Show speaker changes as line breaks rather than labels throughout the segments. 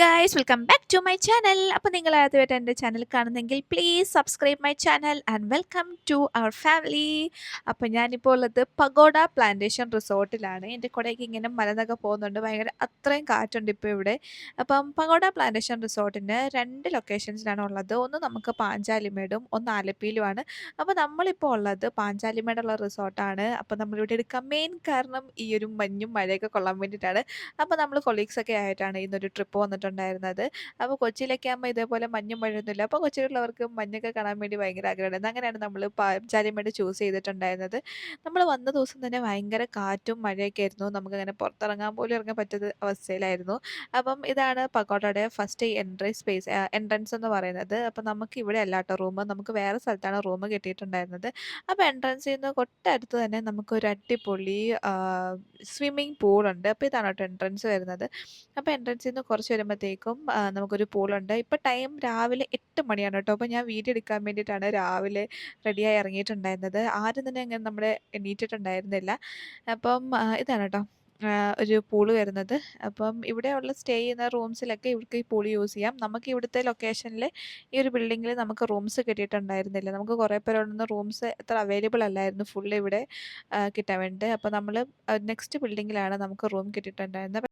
Guys welcome back to my channel അപ്പോൾ നിങ്ങൾ ആദ്യമായിട്ട് എന്റെ ചാനൽ കാണുന്നെങ്കിൽ please subscribe my channel and welcome to our family അപ്പോൾ ഞാനിപ്പോൾ ഉള്ളത് പഗോഡ പ്ലാന്റേഷൻ റിസോർട്ടിലാണ് എന്റെ കൂടെയൊക്കെ ഇങ്ങനെ മലന്നൊക്കെ പോകുന്നുണ്ട്. ഭയങ്കര അത്രയും കാറ്റുണ്ട് ഇപ്പോൾ ഇവിടെ. അപ്പം പഗോഡ പ്ലാന്റേഷൻ റിസോർട്ടിന് രണ്ട് ലൊക്കേഷൻസിലാണ് ഉള്ളത്. ഒന്ന് നമുക്ക് പാഞ്ചാലിമേടും ഒന്ന് ആലപ്പിയിലുമാണ് അപ്പോൾ നമ്മളിപ്പോൾ ഉള്ളത് പാഞ്ചാലിമേടുള്ള റിസോർട്ടാണ് അപ്പോൾ നമ്മളിവിടെ എടുക്കാൻ മെയിൻ കാരണം ഈ ഒരു മഞ്ഞും മഴയൊക്കെ കൊള്ളാൻ വേണ്ടിയിട്ടാണ്. അപ്പോൾ നമ്മൾ കൊളീഗ്സൊക്കെ ആയിട്ടാണ് ഇന്നൊരു ട്രിപ്പ് വന്നിട്ടുണ്ടായിരുന്നത് അപ്പോൾ കൊച്ചിയിലൊക്കെ ആകുമ്പോൾ ഇതേപോലെ മഞ്ഞും മഴയൊന്നുമില്ല. അപ്പോൾ കൊച്ചിയിലുള്ളവർക്ക് മഞ്ഞൊക്കെ കാണാൻ വേണ്ടി ഭയങ്കര ആഗ്രഹമുണ്ടായിരുന്നു അങ്ങനെയാണ് നമ്മൾ വേണ്ടി ചൂസ് ചെയ്തിട്ടുണ്ടായിരുന്നത്. നമ്മൾ വന്ന ദിവസം തന്നെ ഭയങ്കര കാറ്റും മഴയൊക്കെ ആയിരുന്നു. നമുക്കങ്ങനെ പുറത്തിറങ്ങാൻ പോലും ഇറങ്ങാൻ പറ്റാത്ത അവസ്ഥയിലായിരുന്നു. അപ്പം ഇതാണ് പക്കോട്ടയുടെ ഫസ്റ്റ് എൻട്രി സ്പേസ് എൻട്രൻസ് എന്ന് പറയുന്നത്. അപ്പം നമുക്ക് ഇവിടെ അല്ലാട്ടോ റൂം നമുക്ക് വേറെ സ്ഥലത്താണ് റൂം കിട്ടിയിട്ടുണ്ടായിരുന്നത്. അപ്പോൾ എൻട്രൻസിൽ നിന്ന് തൊട്ടടുത്ത് തന്നെ നമുക്കൊരു അടിപൊളി സ്വിമ്മിംഗ് പൂളുണ്ട് അപ്പോൾ ഇതാണ് കേട്ടോ എൻട്രൻസ് വരുന്നത്. അപ്പോൾ എൻട്രൻസിൽ നിന്ന് കുറച്ച് വരുമ്പോഴത്തേക്കും നമുക്കൊരു പൂളുണ്ട്. ഇപ്പോൾ ടൈം രാവിലെ എട്ട് മണിയാണ് കേട്ടോ. അപ്പോൾ ഞാൻ വീഡിയോ എടുക്കാൻ വേണ്ടിയിട്ടാണ് രാവിലെ റെഡിയായി ഇറങ്ങിയിട്ടുണ്ടായിരുന്നത്. ആരും തന്നെ അങ്ങനെ നമ്മളെ എണീറ്റിട്ടുണ്ടായിരുന്നില്ല. അപ്പം ഇതാണ് കേട്ടോ ഒരു പൂൾ വരുന്നത്. അപ്പം ഇവിടെയുള്ള സ്റ്റേ ചെയ്യുന്ന റൂംസിലൊക്കെ ഇവർക്ക് ഈ പൂൾ യൂസ് ചെയ്യാം. നമുക്ക് ഇവിടുത്തെ ലൊക്കേഷനിൽ ഈ ഒരു ബിൽഡിങ്ങിൽ നമുക്ക് റൂംസ് കിട്ടിയിട്ടുണ്ടായിരുന്നില്ല. നമുക്ക് കുറേ പേരുണ്ടെന്ന് റൂംസ് എത്ര അവൈലബിൾ അല്ലായിരുന്നു ഫുള്ള് ഇവിടെ കിട്ടാൻ വേണ്ടി അപ്പോൾ നമ്മൾ നെക്സ്റ്റ് ബിൽഡിങ്ങിലാണ് നമുക്ക് റൂം കിട്ടിയിട്ടുണ്ടായിരുന്നത്.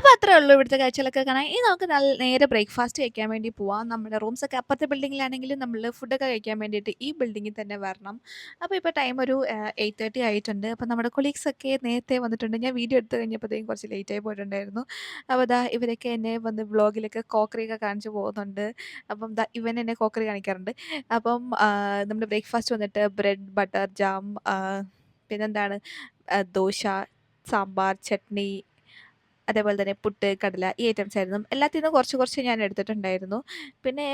അപ്പോൾ അത്രേ ഉള്ളൂ ഇവിടുത്തെ കാഴ്ചകളൊക്കെ കാണാൻ. ഇനി നമുക്ക് നല്ല നേരെ ബ്രേക്ക്ഫാസ്റ്റ് കഴിക്കാൻ വേണ്ടി പോവാം. നമ്മുടെ റൂംസ് ഒക്കെ അപ്പുറത്തെ ബിൽഡിങ്ങിലാണെങ്കിലും നമ്മൾ ഫുഡൊക്കെ കഴിക്കാൻ വേണ്ടിയിട്ട് ഈ ബിൽഡിങ്ങിൽ തന്നെ വരണം. അപ്പോൾ ഇപ്പോൾ ടൈം ഒരു എയ്റ്റ് തേർട്ടി ആയിട്ടുണ്ട്. അപ്പോൾ നമ്മുടെ കൊളീഗ്സൊക്കെ നേരത്തെ വന്നിട്ടുണ്ട്. ഞാൻ വീഡിയോ എടുത്ത് കഴിഞ്ഞപ്പോഴത്തേക്കും കുറച്ച് ലേറ്റ് ആയി പോയിട്ടുണ്ടായിരുന്നു. അപ്പോൾ ദാ ഇവരൊക്കെ എന്നെ വന്ന് വ്ളോഗിലൊക്കെ കോക്കറിയൊക്കെ കാണിച്ചു പോകുന്നുണ്ട്. അപ്പം ദാ ഇവൻ എന്നെ കോക്കറി കാണിക്കാറുണ്ട്. അപ്പം നമ്മുടെ ബ്രേക്ക്ഫാസ്റ്റ് വന്നിട്ട് ബ്രെഡ് ബട്ടർ ജാം പിന്നെന്താണ്? ദോശ സാമ്പാർ ചട്നി അതേപോലെ തന്നെ പുട്ട് കടല ഈ ഐറ്റംസ് ആയിരുന്നു. എല്ലാത്തിൽ നിന്നും കുറച്ച് കുറച്ച് ഞാൻ എടുത്തിട്ടുണ്ടായിരുന്നു. പിന്നെ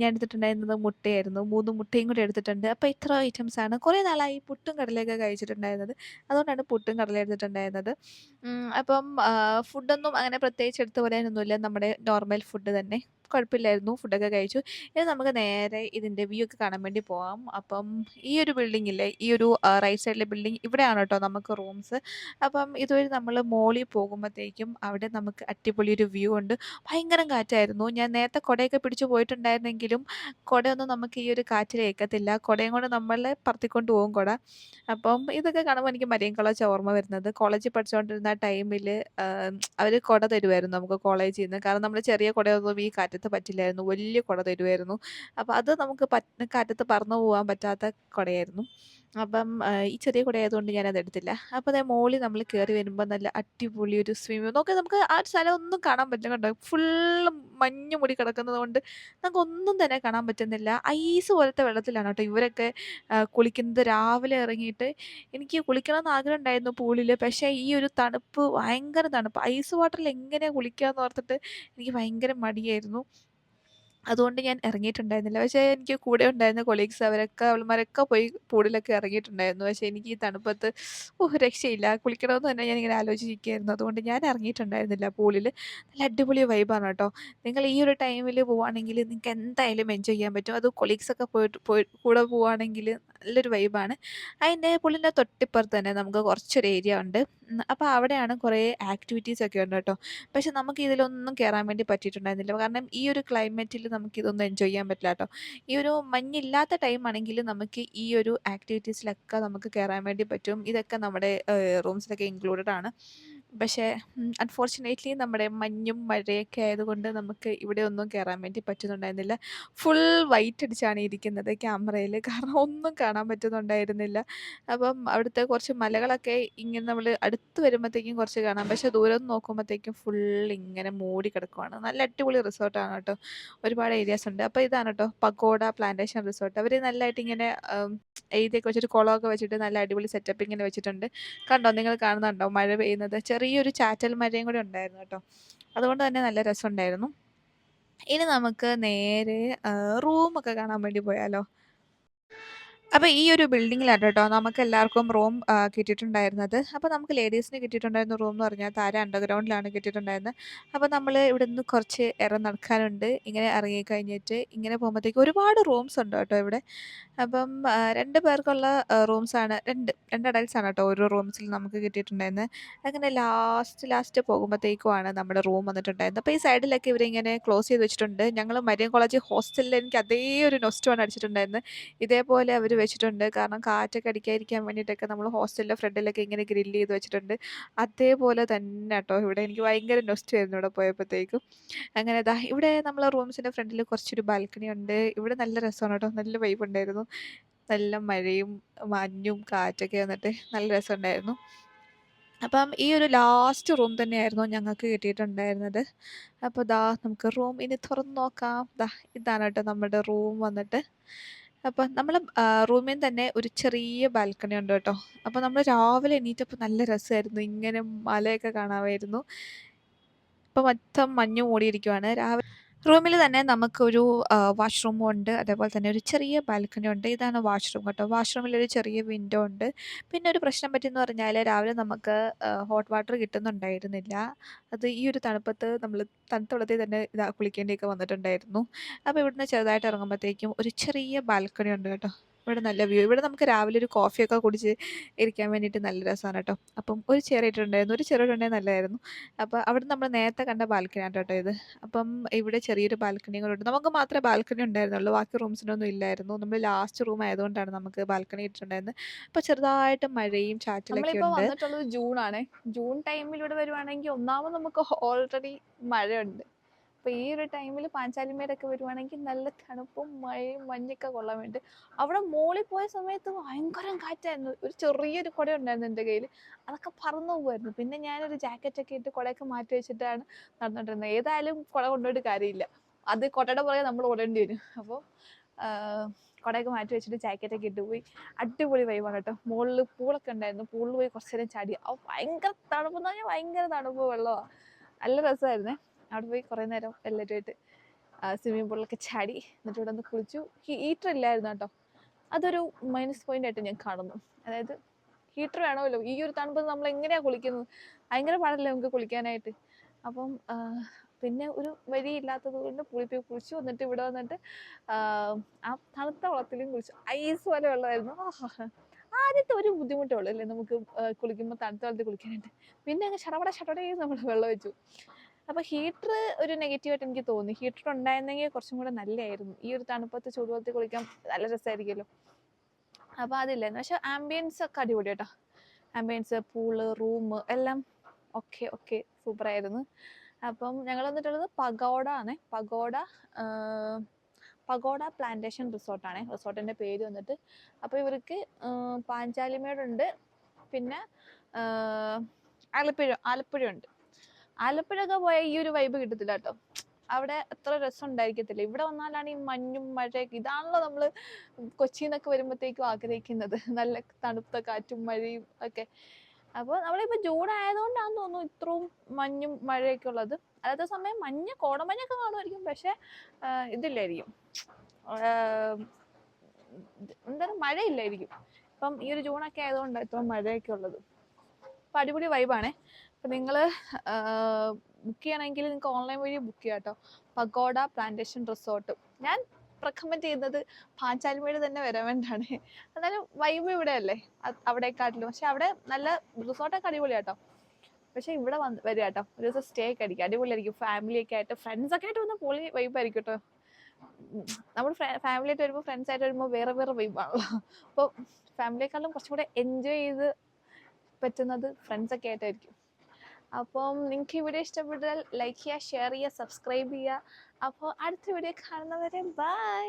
ഞാൻ എടുത്തിട്ടുണ്ടായിരുന്നത് മുട്ടയായിരുന്നു. മൂന്ന് മുട്ടയും കൂടി എടുത്തിട്ടുണ്ട്. അപ്പോൾ ഇത്ര ഐറ്റംസ് ആണ്. കുറേ നാളായി പുട്ടും കടലയൊക്കെ കഴിച്ചിട്ടുണ്ടായിരുന്നത്. അതുകൊണ്ടാണ് പുട്ടും കടല എടുത്തിട്ടുണ്ടായിരുന്നത്. അപ്പം ഫുഡൊന്നും അങ്ങനെ പ്രത്യേകിച്ച് എടുത്തു പറയാനൊന്നുമില്ല നമ്മുടെ നോർമൽ ഫുഡ് തന്നെ. കുഴപ്പമില്ലായിരുന്നു. ഫുഡൊക്കെ കഴിച്ചു. ഇനി നമുക്ക് നേരെ ഇതിന്റെ വ്യൂ ഒക്കെ കാണാൻ വേണ്ടി പോകാം അപ്പം ഈ ഒരു ബിൽഡിങ്ങില്ലേ ഈ ഒരു റൈറ്റ് സൈഡിലെ ബിൽഡിംഗ് ഇവിടെയാണ് കേട്ടോ നമുക്ക് റൂംസ് അപ്പം ഇതുവഴി നമ്മൾ മോളിൽ പോകുമ്പോഴത്തേക്കും അവിടെ നമുക്ക് അടിപൊളി ഒരു വ്യൂ ഉണ്ട്. ഭയങ്കര കാറ്റായിരുന്നു. ഞാൻ നേരത്തെ കുടയൊക്കെ പിടിച്ചു പോയിട്ടുണ്ടായിരുന്നെങ്കിലും കുടയൊന്നും നമുക്ക് ഈ ഒരു കാറ്റിൽ ഏൽക്കത്തില്ല. കുടയും കൊണ്ട് നമ്മളെ പറത്തിക്കൊണ്ട് പോകും കുട. അപ്പം ഇതൊക്കെ കാണുമ്പോൾ എനിക്ക് മരിയൻ കോളേജ് ഓർമ്മ വരുന്നത്. കോളേജിൽ പഠിച്ചുകൊണ്ടിരുന്ന ടൈമിൽ അവർ കുട തരുമായിരുന്നു നമുക്ക് കോളേജിൽ നിന്ന് കാരണം നമ്മൾ ചെറിയ കുടയൊന്നും ഈ കാറ്റത്ത് പറ്റില്ലായിരുന്നു. വലിയ കുട തരുമായിരുന്നു അപ്പോൾ അത് നമുക്ക് പറ്റ കാറ്റത്ത് പറന്നു പോകാൻ പറ്റാത്ത കുടയായിരുന്നു. അപ്പം ഈ ചെറിയ കുടയായതുകൊണ്ട് ഞാനത് എടുത്തില്ല. അപ്പോൾ അതേ മോളിൽ നമ്മൾ കയറി വരുമ്പോൾ നല്ല അടിപൊളി ഒരു സ്വിമ്മിംഗ് നോക്കി നമുക്ക് ആ ഒരു സ്ഥലം ഒന്നും കാണാൻ പറ്റില്ല കണ്ടോ? ഫുള്ള് മഞ്ഞ് മുടി കിടക്കുന്നത് കൊണ്ട് നമുക്ക് ഒന്നും തന്നെ കാണാൻ പറ്റുന്നില്ല. ഐസ് പോലത്തെ വെള്ളത്തിലാണ് കേട്ടോ ഇവരൊക്കെ കുളിക്കുന്നത്. രാവിലെ ഇറങ്ങിയിട്ട് എനിക്ക് കുളിക്കണമെന്ന് ആഗ്രഹം ഉണ്ടായിരുന്നു പൂളിൽ പക്ഷേ ഈ ഒരു തണുപ്പ് ഭയങ്കര തണുപ്പ്. ഐസ് വാട്ടറിൽ എങ്ങനെയാണ് കുളിക്കുക എന്ന് ഓർത്തിട്ട് എനിക്ക് ഭയങ്കര മടിയായിരുന്നു. അതുകൊണ്ട് ഞാൻ ഇറങ്ങിയിട്ടുണ്ടായിരുന്നില്ല. പക്ഷേ എനിക്ക് കൂടെ ഉണ്ടായിരുന്ന കൊളീഗ്സ് അവരൊക്കെ അവൾമാരൊക്കെ പോയി പൂടിലൊക്കെ ഇറങ്ങിയിട്ടുണ്ടായിരുന്നു. പക്ഷേ എനിക്ക് ഈ തണുപ്പത്ത് ഓഹ് രക്ഷയില്ല. കുളിക്കണമെന്ന് തന്നെ ഞാൻ ഇങ്ങനെ ആലോചിക്കുകയായിരുന്നു അതുകൊണ്ട് ഞാൻ ഇറങ്ങിയിട്ടുണ്ടായിരുന്നില്ല പൂളിൽ നല്ല അടിപൊളി വൈബാണ് കേട്ടോ. നിങ്ങൾ ഈ ഒരു ടൈമിൽ പോവുകയാണെങ്കിൽ നിങ്ങൾക്ക് എന്തായാലും എൻജോയ് ചെയ്യാൻ പറ്റും. അത് കൊളീഗ്സൊക്കെ പോയിട്ട് പോയി കൂടെ പോവുകയാണെങ്കിൽ നല്ലൊരു വൈബാണ് അതിന്റെ പുള്ളിന്റെ തൊട്ടിപ്പുറത്ത് തന്നെ നമുക്ക് കുറച്ചൊരു ഏരിയ ഉണ്ട്. അപ്പോൾ അവിടെയാണ് കുറേ ആക്ടിവിറ്റീസ് ഒക്കെ ഉണ്ട് കേട്ടോ. പക്ഷെ നമുക്ക് ഇതിലൊന്നും കയറാൻ വേണ്ടി പറ്റിയിട്ടുണ്ടായിരുന്നില്ല. കാരണം ഈ ഒരു ക്ലൈമറ്റിൽ നമുക്ക് ഇതൊന്നും എൻജോയ് ചെയ്യാൻ പറ്റില്ല കേട്ടോ. ഈ ഒരു മഞ്ഞില്ലാത്ത ടൈം ആണെങ്കിൽ നമുക്ക് ഈ ഒരു ആക്ടിവിറ്റീസിലൊക്കെ നമുക്ക് കയറാൻ വേണ്ടി പറ്റും. ഇതൊക്കെ നമ്മുടെ റൂംസിലൊക്കെ ഇൻക്ലൂഡഡ് ആണ്. പക്ഷേ അൺഫോർച്ചുനേറ്റ്ലി നമ്മുടെ മഞ്ഞും മഴയൊക്കെ ആയതുകൊണ്ട് നമുക്ക് ഇവിടെ ഒന്നും കയറാൻ വേണ്ടി പറ്റുന്നുണ്ടായിരുന്നില്ല. ഫുൾ വൈറ്റ് അടിച്ചാണ് ഇരിക്കുന്നത് ക്യാമറയിൽ കാരണം ഒന്നും കാണാൻ പറ്റുന്നുണ്ടായിരുന്നില്ല. അപ്പം അവിടുത്തെ കുറച്ച് മലകളൊക്കെ ഇങ്ങനെ നമ്മൾ അടുത്ത് വരുമ്പോഴത്തേക്കും കുറച്ച് കാണാം. പക്ഷേ ദൂരം നോക്കുമ്പോഴത്തേക്കും ഫുൾ ഇങ്ങനെ മൂടി കിടക്കുവാണ്. നല്ല അടിപൊളി റിസോർട്ടാണ് കേട്ടോ. ഒരുപാട് ഏരിയാസ് ഉണ്ട്. അപ്പോൾ ഇതാണ് കേട്ടോ പക്കോട പ്ലാന്റേഷൻ റിസോർട്ട് അവർ നല്ലതായിട്ട് ഇങ്ങനെ എഴുതിയൊക്കെ വെച്ചിട്ട് കുളമൊക്കെ വെച്ചിട്ട് നല്ല അടിപൊളി സെറ്റപ്പ് ഇങ്ങനെ വെച്ചിട്ടുണ്ട്. കണ്ടോ നിങ്ങൾ കാണുന്നുണ്ടോ മഴ പെയ്യുന്നത്? ചെറിയൊരു ചാറ്റൽ മഴയും കൂടി ഉണ്ടായിരുന്നു കേട്ടോ. അതുകൊണ്ട് തന്നെ നല്ല രസമുണ്ടായിരുന്നു. ഇനി നമുക്ക് നേരെ റൂമൊക്കെ കാണാൻ വേണ്ടി പോയാലോ? അപ്പോൾ ഈ ഒരു ബിൽഡിങ്ങിലാണ് കേട്ടോ നമുക്ക് എല്ലാവർക്കും റൂം കിട്ടിയിട്ടുണ്ടായിരുന്നത്. അപ്പോൾ നമുക്ക് ലേഡീസിന് കിട്ടിയിട്ടുണ്ടായിരുന്ന റൂം എന്ന് പറഞ്ഞാൽ താര അണ്ടർഗ്രൗണ്ടിലാണ് കിട്ടിയിട്ടുണ്ടായിരുന്നത്. അപ്പോൾ നമ്മൾ ഇവിടെ നിന്ന് കുറച്ച് ഇറ നടക്കാനുണ്ട്. ഇങ്ങനെ ഇറങ്ങി കഴിഞ്ഞിട്ട് ഇങ്ങനെ പോകുമ്പോഴത്തേക്ക് ഒരുപാട് റൂംസ് ഉണ്ട് കേട്ടോ ഇവിടെ. അപ്പം രണ്ട് പേർക്കുള്ള റൂംസാണ് രണ്ട് രണ്ട് അഡൽസ് ആണ് കേട്ടോ ഓരോ റൂംസിൽ നമുക്ക് കിട്ടിയിട്ടുണ്ടായിരുന്നത്. അങ്ങനെ ലാസ്റ്റ് ലാസ്റ്റ് പോകുമ്പോഴത്തേക്കുമാണ് നമ്മുടെ റൂം വന്നിട്ടുണ്ടായിരുന്നത്. അപ്പോൾ ഈ സൈഡിലൊക്കെ ഇവരിങ്ങനെ ക്ലോസ് ചെയ്ത് വെച്ചിട്ടുണ്ട്. ഞങ്ങൾ മരിയൻ കോളേജ് ഹോസ്റ്റലിൽ എനിക്ക് അതേ ഒരു നൊസ്റ്റുമാണ് അടിച്ചിട്ടുണ്ടായിരുന്നത്. ഇതേപോലെ അവർ വെച്ചിട്ടുണ്ട്. കാരണം കാറ്റൊക്കെ അടിക്കാതിരിക്കാൻ വേണ്ടിയിട്ടൊക്കെ നമ്മൾ ഹോസ്റ്റലിന്റെ ഫ്രണ്ടിലൊക്കെ ഇങ്ങനെ ഗ്രില്ല് ചെയ്ത് വെച്ചിട്ടുണ്ട്. അതേപോലെ തന്നെ കേട്ടോ ഇവിടെ എനിക്ക് ഭയങ്കര നൊസ്റ്റ് ആയിരുന്നു ഇവിടെ പോയപ്പോഴത്തേക്കും അങ്ങനെ ദാ ഇവിടെ നമ്മളെ റൂംസിന്റെ ഫ്രണ്ടിൽ കുറച്ചൊരു ബാൽക്കണി ഉണ്ട്. ഇവിടെ നല്ല രസമാണ് കേട്ടോ നല്ല വൈബ് ഉണ്ടായിരുന്നു. നല്ല മഴയും മഞ്ഞും കാറ്റൊക്കെ വന്നിട്ട് നല്ല രസമുണ്ടായിരുന്നു. അപ്പം ഈ ഒരു ലാസ്റ്റ് റൂം തന്നെയായിരുന്നു ഞങ്ങൾക്ക് കിട്ടിയിട്ടുണ്ടായിരുന്നത്. അപ്പോൾ ദാ നമുക്ക് റൂം ഇനി തുറന്ന് നോക്കാം. ദാ ഇതാണ് കേട്ടോ നമ്മുടെ റൂം വന്നിട്ട്. അപ്പം നമ്മൾ റൂമിൽ തന്നെ ഒരു ചെറിയ ബാൽക്കണി ഉണ്ട് കേട്ടോ. അപ്പോൾ നമ്മൾ രാവിലെ എണീറ്റപ്പോൾ നല്ല രസമായിരുന്നു ഇങ്ങനെ മലയൊക്കെ കാണാമായിരുന്നു. ഇപ്പോൾ മൊത്തം മഞ്ഞ് മൂടിയിരിക്കുവാണ്. രാവിലെ റൂമിൽ തന്നെ നമുക്കൊരു വാഷ്റൂമും ഉണ്ട് അതേപോലെ തന്നെ ഒരു ചെറിയ ബാൽക്കണി ഉണ്ട്. ഇതാണ് വാഷ്റൂം കേട്ടോ. വാഷ്റൂമിൽ ഒരു ചെറിയ വിൻഡോ ഉണ്ട്. പിന്നെ ഒരു പ്രശ്നം പറ്റിയെന്ന് പറഞ്ഞാൽ രാവിലെ നമുക്ക് ഹോട്ട് വാട്ടർ കിട്ടുന്നുണ്ടായിരുന്നില്ല. അത് ഈ ഒരു തണുപ്പത്ത് നമ്മൾ തണുത്ത തന്നെ ഇതാ കുളിക്കേണ്ടിയൊക്കെ വന്നിട്ടുണ്ടായിരുന്നു. അപ്പോൾ ഇവിടുന്ന് ചെറുതായിട്ട് ഇറങ്ങുമ്പോഴത്തേക്കും ഒരു ചെറിയ ബാൽക്കണി ഉണ്ട് കേട്ടോ. ഇവിടെ നല്ല വ്യൂ ഇവിടെ നമുക്ക് രാവിലെ ഒരു കോഫിയൊക്കെ കുടിച്ച് ഇരിക്കാൻ വേണ്ടിയിട്ട് നല്ല രസമാണ് കേട്ടോ. അപ്പം ഒരു ചെയർ ഇട്ടിട്ടുണ്ടായിരുന്നു ഒരു ചെയർ ഇട്ടുണ്ടായിരുന്നു നല്ലതായിരുന്നു അപ്പം അവിടെ നമ്മൾ നേരത്തെ കണ്ട ബാൽക്കണിയാണ് കേട്ടോ ഇത്. അപ്പം ഇവിടെ ചെറിയൊരു ബാൽക്കണി കൂടെ ഉണ്ട്. നമുക്ക് മാത്രമേ ബാൽക്കണി ഉണ്ടായിരുന്നുള്ളൂ. ബാക്കി റൂംസിനൊന്നും ഇല്ലായിരുന്നു. നമ്മൾ ലാസ്റ്റ് റൂം ആയതുകൊണ്ടാണ് നമുക്ക് ബാൽക്കണി ഇട്ടിട്ടുണ്ടായിരുന്നത്. അപ്പം ചെറുതായിട്ട് മഴയും ചാറ്റലൊക്കെ ഉണ്ട്.
വന്നിട്ടുള്ളത് ജൂൺ ആണ്. ജൂൺ ടൈമിൽ ഇവിടെ വരുവാണെങ്കിൽ ഒന്നാമത് നമുക്ക് ഓൾറെഡി മഴയുണ്ട്. അപ്പൊ ഈ ഒരു ടൈമിൽ പാഞ്ചാലിമേടൊക്കെ വരുവാണെങ്കിൽ നല്ല തണുപ്പും മഴയും മഞ്ഞൊക്കെ കൊള്ളാൻ വേണ്ടി. അവിടെ മോളിൽ പോയ സമയത്ത് ഭയങ്കര കാറ്റായിരുന്നു. ഒരു ചെറിയൊരു കുട ഉണ്ടായിരുന്നു എന്റെ കയ്യിൽ അതൊക്കെ പറന്നു പോകുമായിരുന്നു പിന്നെ ഞാനൊരു ജാക്കറ്റ് ഒക്കെ ഇട്ട് കുടയൊക്കെ മാറ്റി വെച്ചിട്ടാണ് നടന്നിട്ടിരുന്നത് ഏതായാലും കുട കൊണ്ടുപോയിട്ട് കാര്യമില്ല. അത് കുടയുടെ പുറകെ നമ്മൾ ഓടേണ്ടി വരും. അപ്പോൾ കുടയൊക്കെ മാറ്റി വെച്ചിട്ട് ജാക്കറ്റൊക്കെ ഇട്ട് പോയി. അടിപൊളി വൈബാണ് കേട്ടോ. മുകളിൽ പൂളൊക്കെ ഉണ്ടായിരുന്നു. പൂളിൽ പോയി കുറച്ച് നേരം ചാടി. അപ്പോൾ ഭയങ്കര തണുപ്പ് എന്ന് പറഞ്ഞാൽ ഭയങ്കര തണുപ്പ് വെള്ളമാണ് നല്ല രസമായിരുന്നേ. അവിടെ പോയി കുറേ നേരം എല്ലാവരുമായിട്ട് സ്വിമ്മിംഗ് പൂളിലൊക്കെ ചാടി എന്നിട്ട് ഇവിടെ ഒന്ന് കുളിച്ചു. ഹീറ്റർ ഇല്ലായിരുന്നു കേട്ടോ. അതൊരു മൈനസ് പോയിന്റ് ആയിട്ട് ഞാൻ കാണുന്നു. അതായത് ഹീറ്റർ വേണമല്ലോ. ഈ ഒരു തണുപ്പ് നമ്മൾ എങ്ങനെയാണ് കുളിക്കുന്നത്? ഭയങ്കര പാടല്ലേ നമുക്ക് കുളിക്കാനായിട്ട്. അപ്പം പിന്നെ ഒരു വഴിയില്ലാത്തത് കൊണ്ട് പുളിപ്പി കുളിച്ചു. വന്നിട്ട് ഇവിടെ വന്നിട്ട് ആ, തണുത്ത വെള്ളത്തിലും കുളിച്ചു. ഐസ് പോലെ വെള്ളമായിരുന്നു. ആദ്യത്തെ ഒരു ബുദ്ധിമുട്ടേ ഉള്ളൂ അല്ലേ നമുക്ക് കുളിക്കുമ്പോൾ തണുത്ത വെള്ളത്തിൽ കുളിക്കാനായിട്ട്. പിന്നെ അങ്ങ് ഷടപട ഷടപടേ നമ്മൾ വെള്ളം വെച്ചു അപ്പൊ ഹീറ്റർ ഒരു നെഗറ്റീവായിട്ട് എനിക്ക് തോന്നി. ഹീറ്റർ ഉണ്ടായിരുന്നെങ്കിൽ കുറച്ചും കൂടെ നല്ലതായിരുന്നു ഈ ഒരു തണുപ്പത്ത് ചൂടുവെള്ളത്തിൽ കുളിക്കാൻ നല്ല രസമായിരിക്കുമല്ലോ. അപ്പോൾ അതില്ലായിരുന്നു. പക്ഷെ ആംബിയൻസ് ഒക്കെ അടിപൊളി കേട്ടോ. ആംബിയൻസ് പൂൾ റൂം എല്ലാം ഓക്കെ ഓക്കെ സൂപ്പറായിരുന്നു അപ്പം ഞങ്ങൾ വന്നിട്ടുള്ളത് പഗോഡ ആണേ പഗോഡ പഗോഡ പ്ലാന്റേഷൻ റിസോർട്ടാണ് റിസോർട്ടിന്റെ പേര് വന്നിട്ട്. അപ്പോൾ ഇവർക്ക് പാഞ്ചാലിമേടുണ്ട്. പിന്നെ ആലപ്പുഴ ആലപ്പുഴ ഉണ്ട് ആലപ്പുഴയൊക്കെ പോയാൽ ഈ ഒരു വൈബ് കിട്ടത്തില്ല കേട്ടോ അവിടെ അത്ര രസം ഉണ്ടായിരിക്കത്തില്ല. ഇവിടെ വന്നാലാണ് ഈ മഞ്ഞും മഴയൊക്കെ ഇതാണല്ലോ നമ്മൾ കൊച്ചിയിൽ നിന്നൊക്കെ വരുമ്പോഴത്തേക്കും ആഗ്രഹിക്കുന്നത്. നല്ല തണുത്ത കാറ്റും മഴയും ഒക്കെ. അപ്പോൾ നമ്മളിപ്പോൾ ജൂൺ ആയതുകൊണ്ടാണെന്ന് തോന്നുന്നു ഇത്രയും മഞ്ഞും മഴയൊക്കെ ഉള്ളത്. അല്ലാത്ത സമയം മഞ്ഞ് കോടമഞ്ഞൊക്കെ കാണുമായിരിക്കും. പക്ഷേ ഇതില്ലായിരിക്കും. എന്താണ് മഴയില്ലായിരിക്കും. ഇപ്പം ഈ ഒരു ജൂണൊക്കെ ആയതുകൊണ്ടാണ് ഇത്രയും മഴയൊക്കെ ഉള്ളത്. അപ്പം അടിപൊളി വൈബാണേ അപ്പം നിങ്ങൾ ബുക്ക് ചെയ്യണമെങ്കിൽ നിങ്ങൾക്ക് ഓൺലൈൻ വഴി ബുക്ക് ചെയ്യാം കേട്ടോ പഗോഡ പ്ലാന്റേഷൻ റിസോർട്ട് ഞാൻ റെക്കമെൻഡ് ചെയ്യുന്നത് പാഞ്ചാലിമേട് തന്നെ വരാൻ വേണ്ടിയാണ്. എന്നാലും വൈബ് ഇവിടെ അല്ലേ? അവിടേക്കാട്ടിലും. പക്ഷെ അവിടെ നല്ല റിസോർട്ടൊക്കെ അടിപൊളിയാട്ടോ പക്ഷെ ഇവിടെ വന്ന് വരിക കേട്ടോ ഒരു ദിവസം സ്റ്റേ ഒക്കെ അടിക്കുക. അടിപൊളിയായിരിക്കും. ഫാമിലി ഒക്കെ ആയിട്ട് ഫ്രണ്ട്സ് ഒക്കെ ആയിട്ട് വന്ന പൊളി വൈബ് ആയിരിക്കും കേട്ടോ നമ്മൾ ഫാമിലി ആയിട്ട് വരുമ്പോൾ ഫ്രണ്ട്സ് ആയിട്ട് വരുമ്പോൾ വേറെ വേറെ വൈബാണല്ലോ അപ്പോൾ ഫാമിലിയെക്കാളും കുറച്ചും കൂടെ എൻജോയ് ചെയ്ത് പറ്റുന്നത് ഫ്രണ്ട്സ് ഒക്കെ ആയിട്ടായിരിക്കും. അപ്പം നിങ്ങൾക്ക് ഈ വീഡിയോ ഇഷ്ടപ്പെട്ടാൽ ലൈക്ക് ചെയ്യുക ഷെയർ ചെയ്യുക സബ്സ്ക്രൈബ് ചെയ്യുക. അപ്പോൾ അടുത്ത വീഡിയോ കാണുന്നവരെ ബൈ